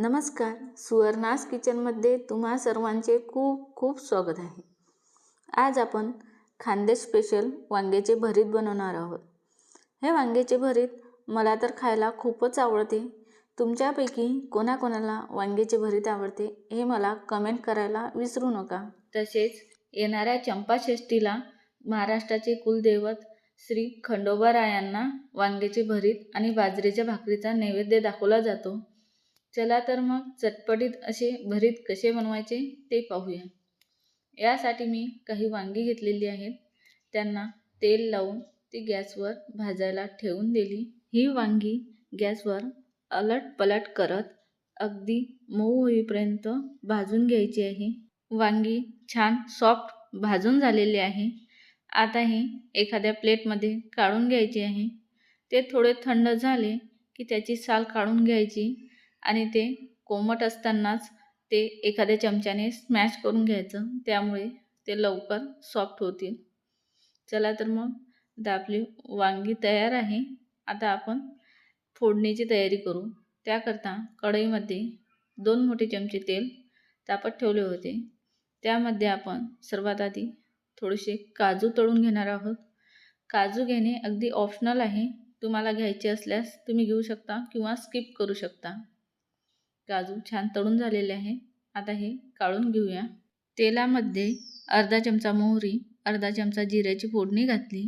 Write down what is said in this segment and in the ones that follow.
नमस्कार. सुवर्णास किचनमध्ये तुम्हा सर्वांचे खूप खूप स्वागत आहे. आज आपण खानदेश स्पेशल वांग्याचे भरीत बनवणार आहोत. हे वांग्याचे भरीत मला तर खायला खूपच आवडते. तुमच्यापैकी कोणाकोणाला वांग्याचे भरीत आवडते हे मला कमेंट करायला विसरू नका. तसेच येणाऱ्या चंपाषष्ठीला महाराष्ट्राचे कुलदैवत श्री खंडोबारायांना वांग्याचे भरीत आणि बाजरीच्या भाकरीचा नैवेद्य दाखवला जातो. चला तर मग चटपटीत असे भरीत कसे बनवायचे ते पाहूया. यासाठी मी काही वांगी घेतलेली आहेत. त्यांना तेल लावून ती गॅसवर भाजायला ठेवून दिली. ही वांगी गॅसवर अलट पलट करत अगदी मऊ होईपर्यंत भाजून घ्यायची आहे. वांगी छान सॉफ्ट भाजून झालेली आहे. आता हे एखाद्या प्लेटमध्ये काढून घ्यायची आहे. ते थोडे थंड झाले की त्याची साल काढून घ्यायची. आणि ते कोमट असतानाच ते एखाद्या चमच्याने स्मॅश करून घ्यायचं. त्यामुळे ते लवकर सॉफ्ट होतील. चला तर मग आता आपली वांगी तयार आहे. आता आपण फोडणीची तयारी करू. त्याकरता कढईमध्ये दोन मोठे चमचे तेल तापत ठेवले होते. त्यामध्ये आपण सर्वात आधी थोडेसे काजू तळून घेणार आहोत. काजू घेणे अगदी ऑप्शनल आहे. तुम्हाला घ्यायचे असल्यास तुम्ही घेऊ शकता किंवा स्किप करू शकता. काजू छान तळून झालेले आहे? आता हे काढून घेऊया. तेलामध्ये अर्धा चमचा मोहरी अर्धा चमचा जिऱ्याची फोडणी घातली.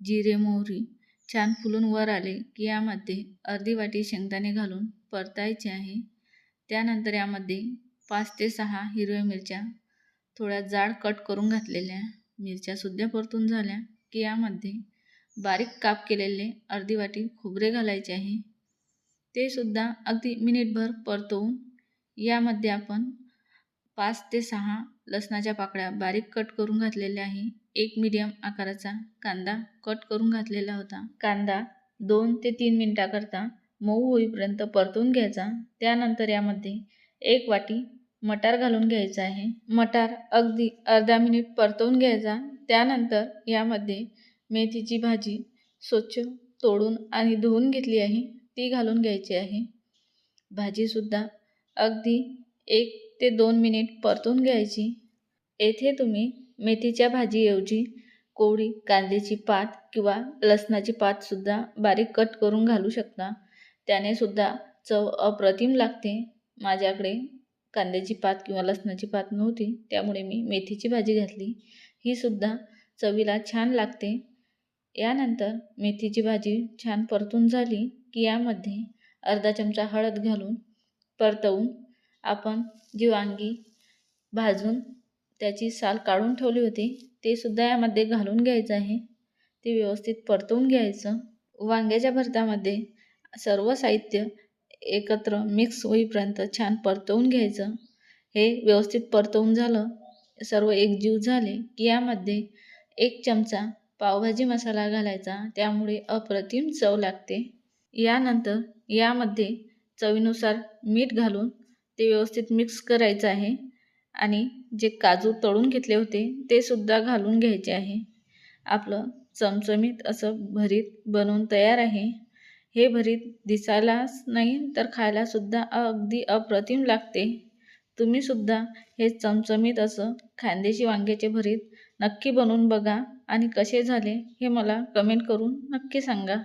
जिरे मोहरी छान फुलून वर आले की यामध्ये अर्धी वाटी शेंगदाणे घालून परतायचे आहे. त्यानंतर यामध्ये पाच ते सहा हिरव्या मिरच्या थोड्या जाड कट करून घातलेल्या मिरच्यासुद्धा परतून झाल्या की यामध्ये बारीक काप केलेले अर्धी वाटी खोबरे घालायचे आहे. ते सुद्धा अगदी मिनिटभर परतवून यामध्ये आपण पाच ते सहा लसणाच्या पाकळ्या बारीक कट करून घातलेल्या आहे. एक मीडियम आकाराचा कांदा कट करून घातलेला होता. कांदा दोन ते तीन मिनटाकरता मऊ होईपर्यंत परतून घ्यायचा. त्यानंतर यामध्ये एक वाटी मटार घालून घ्यायचा आहे. मटार अगदी अर्धा मिनिट परतवून घ्यायचा. त्यानंतर यामध्ये मेथीची भाजी स्वच्छ तोडून आणि धुवून घेतली आहे. ती घालून घ्यायची आहे. भाजीसुद्धा अगदी एक ते दोन मिनिट परतून घ्यायची. येथे तुम्ही मेथीच्या भाजीऐवजी कोवळी कांद्याची पात किंवा लसणाची पातसुद्धा बारीक कट करून घालू शकता. त्याने सुद्धा चव अप्रतिम लागते. माझ्याकडे कांद्याची पात किंवा लसणाची पात नव्हती त्यामुळे मी मेथीची भाजी घातली. ही सुद्धा चवीला छान लागते. यानंतर मेथीची भाजी छान परतून झाली. की यामध्ये अर्धा चमचा हळद घालून परतवून आपण जी वांगी भाजून त्याची साल काढून ठेवली होती. ते सुद्धा यामध्ये घालून घ्यायचं आहे. ते व्यवस्थित परतवून घ्यायचं. वांग्याच्या भरतामध्ये सर्व साहित्य एकत्र मिक्स होईपर्यंत छान परतवून घ्यायचं. हे व्यवस्थित परतवून झालं. सर्व एकजीव झाले की यामध्ये एक चमचा पावभाजी मसाला घालायचा. त्यामुळे अप्रतिम चव लागते. यानंतर यामध्ये चवीनुसार मीठ घालून ते व्यवस्थित मिक्स करायचं आहे आणि जे काजू तळून घेतले होते ते सुद्धा घालून घ्यायचे आहे. आपलं चमचमीत असं भरीत बनवून तयार आहे. हे भरीत दिसायलाच नाही तर खायलासुद्धा अगदी अप्रतिम लागते. तुम्हीसुद्धा हे चमचमीत असं खानदेशी वांग्याचे भरीत नक्की बनवून बघा आणि कसे झाले हे मला कमेंट करून नक्की सांगा.